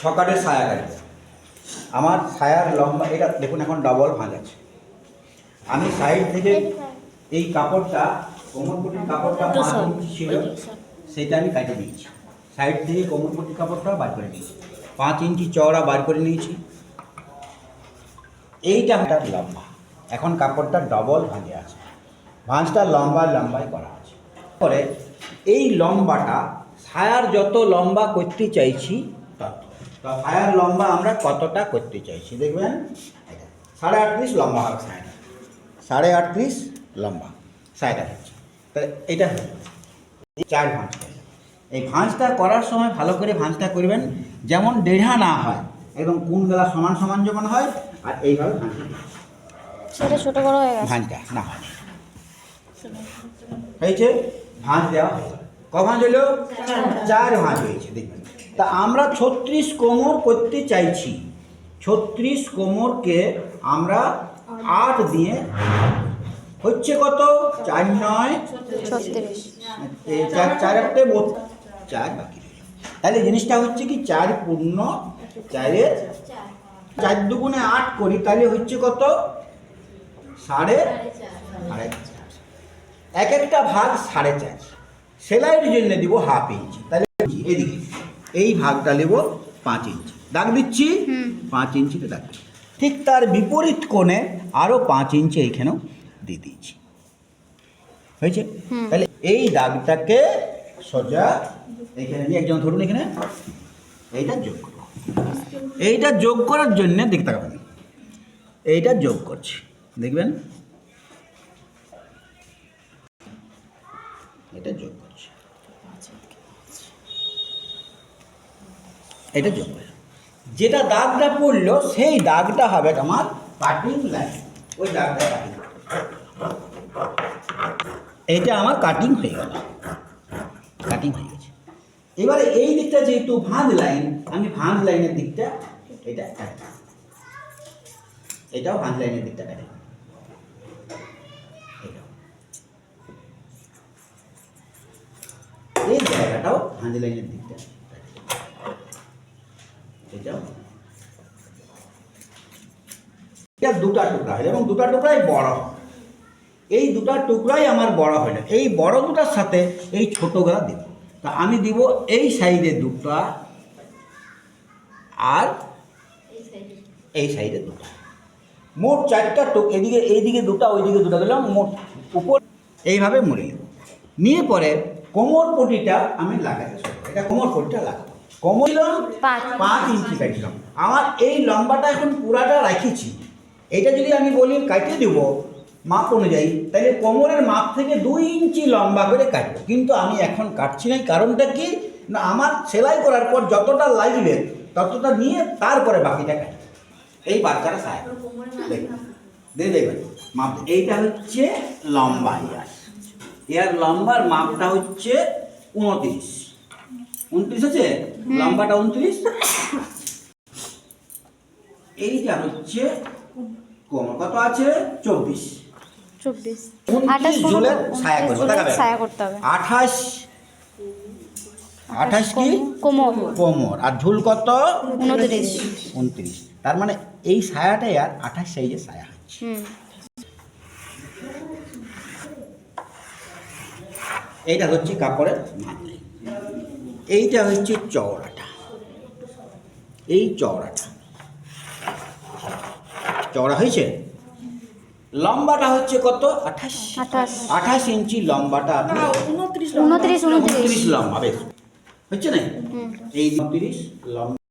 ছকাটের ছায়া কাটবে আমার ছায়ার লম্বা এটা দেখুন এখন ডবল ভাঁজ আছে। আমি সাইড থেকে এই কাপড়টা কোমরপটির কাপড়টা পাঁচ ইঞ্চি ছিল সেটা আমি কাটে নিয়েছি। সাইড থেকে কোমরপটির কাপড়টা বার করে নিয়েছি। পাঁচ ইঞ্চি চওড়া বার করে নিয়েছি। এইটা আমার লম্বা। এখন কাপড়টা ডবল ভাঁজে আছে। ভাঁজটা লম্বা লম্বাই করা আছে। পরে এই লম্বাটা ছায়ার যত লম্বা করতে চাইছি তত তো লম্বা আমরা কতটা করতে চাইছি? দেখবেন? এটা, সাড়ে আটত্রিশ লম্বা হবে ছায়াটা সাড়ে আটত্রিশ লম্বা ছায়াটা হচ্ছে। তাহলে এটা চার ভাঁজ এই ভাঁজটা করার সময় ভালো করে ভাঁজটা করবেন যেমন দেড়া না হয় একদম কোন গলা সমান সমান যেমন হয় আর এইভাবে। সেটা ছোট বড় হয়ে গেছে। ভাঁজটা না হয়। হয়েছে? ভাঁজ দেওয়া ক ভাঁজ হলো? চার ভাঁজ হয়েছে দেখবেন। তা আমরা ছত্রিশ কোমর করতে চাইছি। ছত্রিশ কোমরকে আমরা আট দিয়ে হচ্ছে কত? চার নয়? চার চার বোধ চার বাকি তাহলে জিনিসটা হচ্ছে কি চার পূর্ণ চারের চার দুগুণে আট করি তাহলে হচ্ছে কত? সাড়ে সাড়ে চার। এক একটা ভাগ সাড়ে চার। সেলাইয়ের জন্য দিব হাফ ইঞ্চি। তাহলে এদিকে। এই ভাগটা নেব পাঁচ ইঞ্চি। দাগ দিচ্ছি? পাঁচ ইঞ্চিতে দাগ ঠিক তার বিপরীত কোণে আরও পাঁচ ইঞ্চি এইখানেও দিয়ে দিয়েছি। হয়েছে? তাহলে এই দাগটাকে সোজা এখানে নিয়ে একজন ধরুন এখানে। এইটা যোগ করব এইটা যোগ করার জন্য দেখতে থাকবেন এইটা যোগ করছি। দেখবেন এটা যোগ করছি এটা যোগ যেটা দাগটা পড়ল, সেই দাগটা হবে তোমার কাটিং লাইন ওই দাগটা এইটা আমার কাটিং হয়ে গেল। কাটিং হয়ে গেছে। এবারে এই দিকটা যেহেতু ভাঁজ লাইন আমি ভাঁজ লাইনের দিকটা এটা এটাও ভাঁজ লাইনের দিকটা কাটি এই জায়গাটাও ভাঁজ লাইনের দিকটা। এটা? দুটা টুকরা হলো এবং দুটা টুকরাই বড়। হয়। এই দুটা টুকরাই আমার বড় হলো এই বড় দুটার সাথে এই ছোটগুলা দেব। তা আমি দিব এই সাইডে দুটা আর এই সাইডে। দুটা। মোট চারটা টুক এদিকে এইদিকে দুটা ওইদিকে দুটা দিলাম মোট উপর এইভাবে মুড়ে নিয়ে পরে কোমর পটিটা আমি শুরু এটা কোমর পটিটা লাগাবো। কোমর দিলাম পাঁচ। ইঞ্চি। কাটলাম আমার এই লম্বাটা এখন পুরাটা রাখিছি। এটা যদি আমি বলি কাটিয়ে দেবো মাপ অনুযায়ী তাহলে কোমরের মাপ থেকে দুই ইঞ্চি লম্বা করে কাটবো। কিন্তু আমি এখন কাটছি না কারণটা কি? না আমার সেলাই করার পর যতটা লাগবে ততটা নিয়ে তারপরে বাকিটা কাটবো। এই বাচ্চারা সাহেব দিয়ে দেখবেন মাপ এইটা হচ্ছে লম্বা ইয়ার ইয়ার লম্বার মাপটা হচ্ছে উনত্রিশ। উনত্রিশ আছে? লম্বাটা উনত্রিশ। এইটা হচ্ছে কোমর। কত আছে? চব্বিশ। চব্বিশ। আঠাশ ছায়া করতে হবে। আঠাশ। আঠাশ কি? কোমর। কোমর। আর ঝুল কত? উনত্রিশ। উনত্রিশ। তার মানে এই ছায়াটাই আর আঠাশ সাইজের ছায়া হচ্ছে। এইটা হচ্ছে কাপড়ের এইটা হচ্ছে চওড়াটা। এই চওড়াটা। চওড়া হয়েছে? লম্বাটা হচ্ছে কত? আঠাশ। আঠাশ। আঠাশ ইঞ্চি লম্বাটা আপনি উনত্রিশ লম্বা। বেশ। হচ্ছে না? এই উনত্রিশ লম্বা